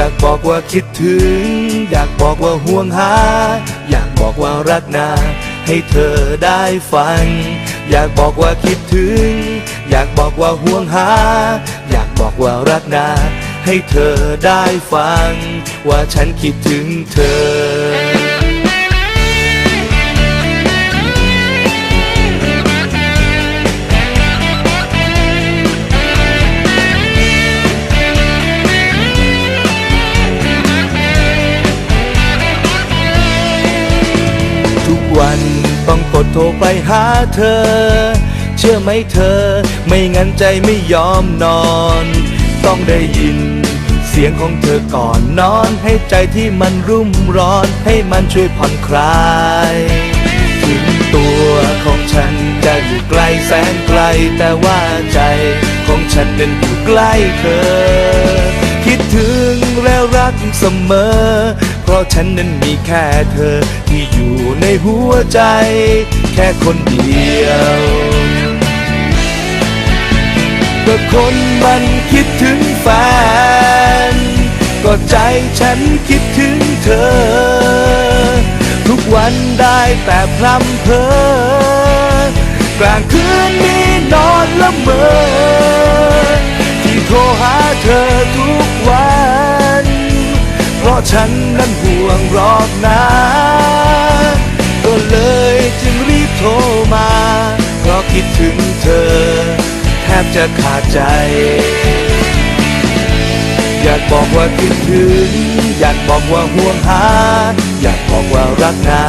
อยากบอกว่าคิดถึง อยากบอกว่าห่วงหา อยากบอกว่ารักนาให้เธอได้ฟัง อยากบอกว่าคิดถึง อยากบอกว่าห่วงหา อยากบอกว่ารักนาให้เธอได้ฟัง ว่าฉันคิดถึงเธอ ดโทรไปหาเธอ เชื่อไหมเธอ ไม่งั้นใจไม่ยอมนอน ต้องได้ยิน เสียงของเธอก่อนนอน ให้ใจที่มันรุ่มร้อน ให้มันช่วยผ่อนคลายถึงตัวของฉันจะอยู่ไกลแสนไกล แต่ว่าใจของฉันนั้นอยู่ใกล้เธอ คิดถึงแล้วรักเสมอ เพราะฉันนั้นมีแค่เธอที่อยู่ในหัวใจ แค่คนเดียวก็คนมันคิดถึงแฟน ก็ใจฉันคิดถึงเธอ ทุกวันได้แต่พร่ำเพ้อกลางคืนนี้นอนละเมอที่โทรหาเธอทุกวัน ฉันนั้นห่วงรอกนะก็เลยจึงรีบโทรมา เพราะคิดถึงเธอ แทบจะขาดใจ อยากบอกว่าคิดถึง อยากบอกว่าห่วงหา อยากบอกว่ารักนา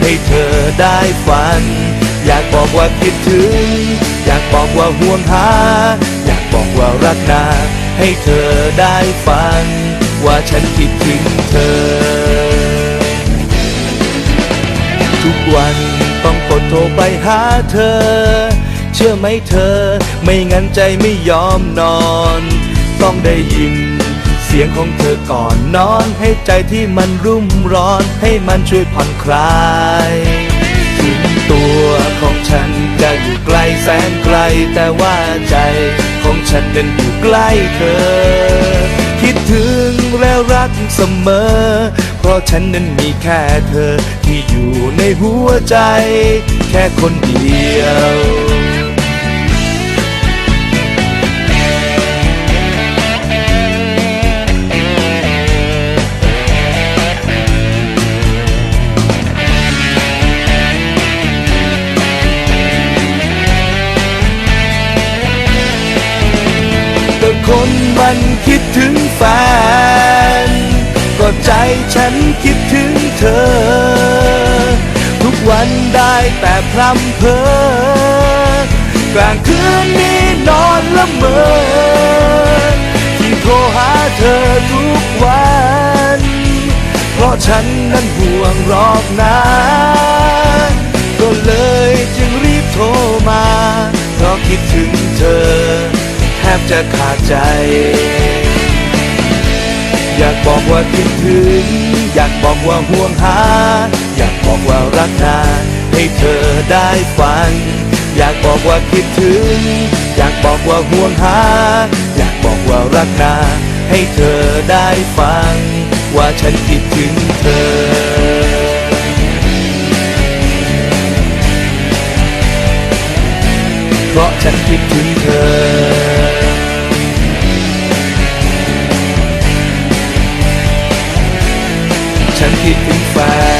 ให้เธอได้ฝัน อยากบอกว่าคิดถึง อยากบอกว่าห่วงหา อยากบอกว่ารักนาให้เธอได้ฟัง ว่าฉันคิดถึงเธอ ทุกวันต้องกดโทรไปหาเธอ เชื่อไหมเธอ ไม่งั้นใจไม่ยอมนอน ต้องได้ยิน เสียงของเธอก่อนนอน ให้ใจที่มันรุ่มร้อน ให้มันช่วยผ่อนคลายถึงตัวของฉันจะอยู่ไกลแสนไกลแต่ว่าใจของฉันนั้นอยู่ใกล้เธอ คิดถึง แล้วรักเสมอ เพราะฉันนั้นมีแค่เธอที่อยู่ในหัวใจ แค่คนเดียวคนมันคิดถึงแฟน ก็ใจฉันคิดถึงเธอ ทุกวันได้แต่พร่ำเพ้อกลางคืนนี้นอนละเมอที่โทรหาเธอทุกวัน เพราะฉันนั้นห่วงรอกนะก็เลยจึงรีบโทรมา เพราะคิดถึงเธอ แทบจะขาดใจ อยากบอกว่าคิดถึง อยากบอกว่าห่วงหา อยากบอกว่ารักนาให้เธอได้ฟัง อยากบอกว่าคิดถึง อยากบอกว่าห่วงหา อยากบอกว่ารักนาให้เธอได้ฟัง ว่าฉันคิดถึงเธอเพราะฉันคิดถึงเธอ คิดถึงแฟน